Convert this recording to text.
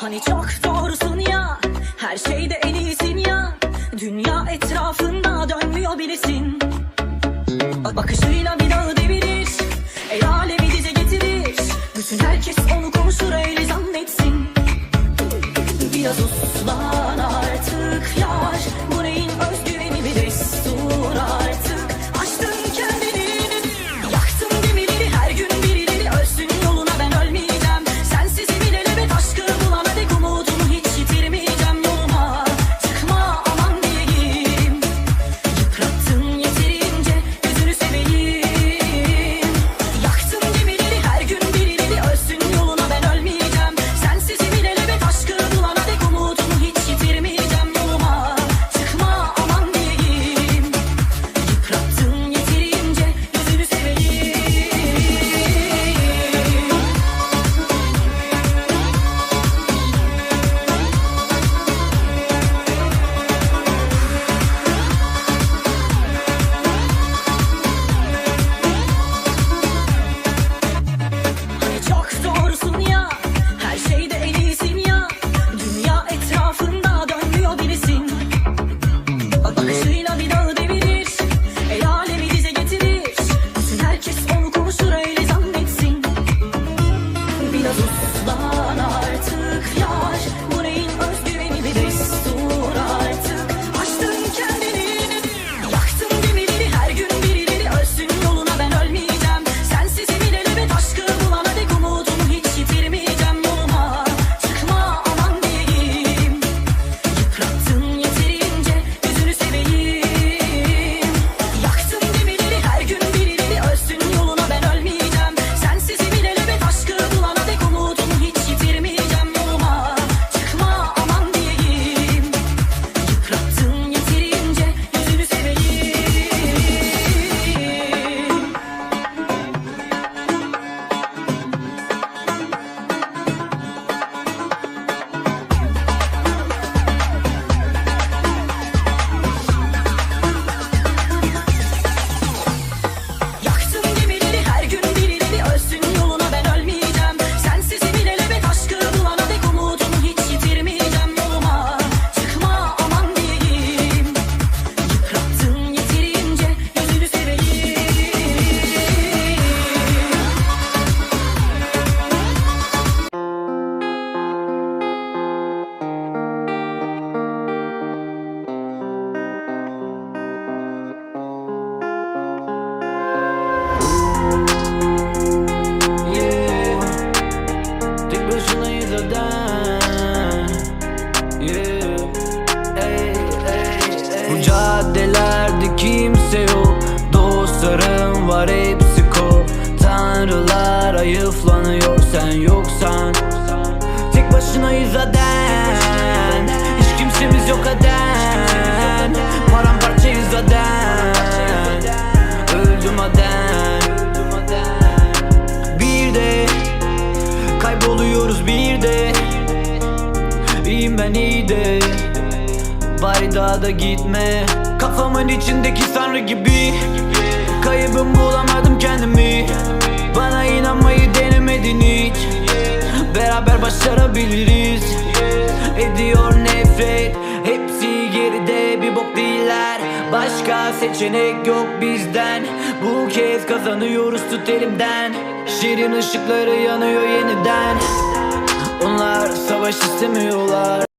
Hani çok doğrusun ya Her şeyde en iyisin ya. Dünya etrafında dönmüyor bilesin Bakışıyla bir dağı devirir El alemi dize getirir. Bütün herkes onu konuşur öyle zannetsin. Biraz uslan Ey ey ey Bu caddelerde kimse yok. Dostlarım var hepsi kop Tanrılar ayıflanıyor sen yoksan. Tek başınayız aden. Hiç kimsemiz yok aden İyiyim ben iyi de. Bari daha da gitme. Kafamın içindeki sanrı gibi. Kaybım bulamadım kendimi. Bana inanmayı denemedin hiç. Beraber başarabiliriz. Ediyor nefret. Hepsi geride bir bok değiller. Başka seçenek yok bizden. Bu kez kazanıyoruz tut elimden. Şirin ışıkları yanıyor yeniden Onlar savaş istemiyorlar